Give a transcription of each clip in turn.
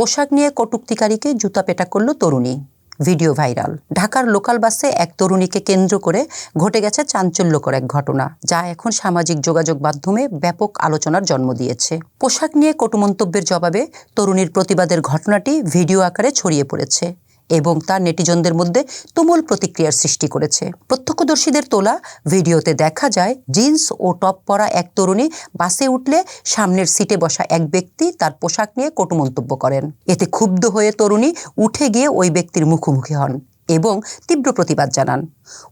পোশাক নিয়ে কটুক্তিকারীকে জুতা পেটা করল তরুণী। Video viral. ঢাকার লোকাল বাসে এক তরুণীকে কেন্দ্র করে ঘটে গেছে চাঞ্চল্যকর এক ঘটনা, যা এখন সামাজিক যোগাযোগ মাধ্যমে ব্যাপক আলোচনার জন্ম দিয়েছে। পোশাক নিয়ে কটু মন্তব্যের জবাবে তরুণীর প্রতিবাদের ঘটনাটি ভিডিও আকারে ছড়িয়ে পড়েছে। এবং তার নেটিজনদের মধ্যে তুমুল প্রতিক্রিয়ার সৃষ্টি করেছে। প্রত্যক্ষদর্শীদের তোলা ভিডিওতে দেখা যায়, জিন্স ও টপ পরা এক তরুণী বাসে উঠলে সামনের সিটে বসা এক ব্যক্তি তার পোশাক নিয়ে কটু মন্তব্য করেন। এতে ক্ষুব্ধ হয়ে তরুণী উঠে গিয়ে ওই ব্যক্তির মুখোমুখি হন এবং তীব্র প্রতিবাদ জানান।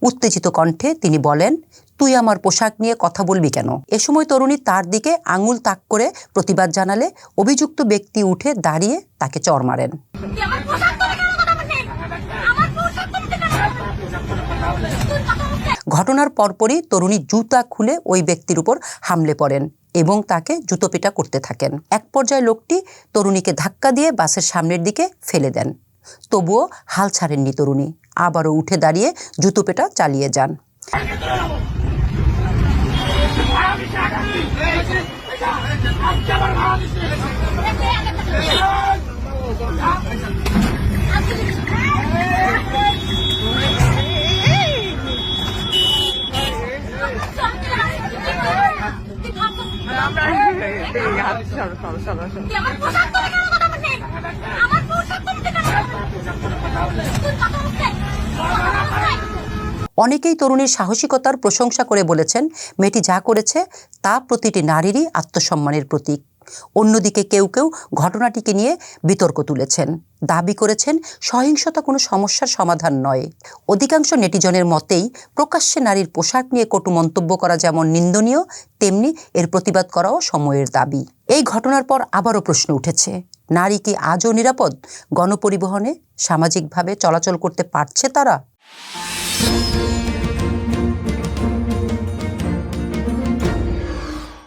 উত্তেজিত কণ্ঠে তিনি বলেন, তুই আমার পোশাক নিয়ে কথা বলবি কেন? এ সময় তরুণী তার দিকে আঙুল তাক করে প্রতিবাদ জানালে অভিযুক্ত ব্যক্তি উঠে দাঁড়িয়ে তাকে চড় মারেন তুই আমার পোশাক তুলে কেন কথা বলছিস আমার পোশাক তুলতে কেন তুই কথা বলছিস ঘটনার পরপরই তরুণী জুতা খুলে ওই ব্যক্তির উপর হামলে পড়েন এবং তাকে জুতোপেটা করতে থাকেন। এক পর্যায়ে লোকটি তরুণীকে ধাক্কা দিয়ে বাসের সামনের দিকে ফেলে দেন। তবুও হাল ছাড়েননি তরুণী। আবারও উঠে দাঁড়িয়ে জুতোপেটা চালিয়ে যান আমার পোশাক তুলে কেন কথা বলছিস আমার পোশাক তুলতে অনেকেই তরুণীর সাহসিকতার প্রশংসা করে বলেছেন মেয়েটি যা করেছে তা প্রতিটি নারীরই আত্মসম্মানের প্রতীক। অন্যদিকে কেউ কেউ ঘটনাটিকে নিয়ে বিতর্ক তুলেছেন। দাবি করেছেন, সহিংসতা কোনো সমস্যার সমাধান নয়। অধিকাংশ নেটিজনের মতেই প্রকাশ্যে নারীর পোশাক নিয়ে কটু মন্তব্য করা যেমন নিন্দনীয়, তেমনি এর প্রতিবাদ করাও সময়ের দাবি। এই ঘটনার পর আবারও প্রশ্ন উঠেছে, নারী কি আজও নিরাপদ? গণপরিবহনে সামাজিকভাবে চলাচল করতে পারছে তারা?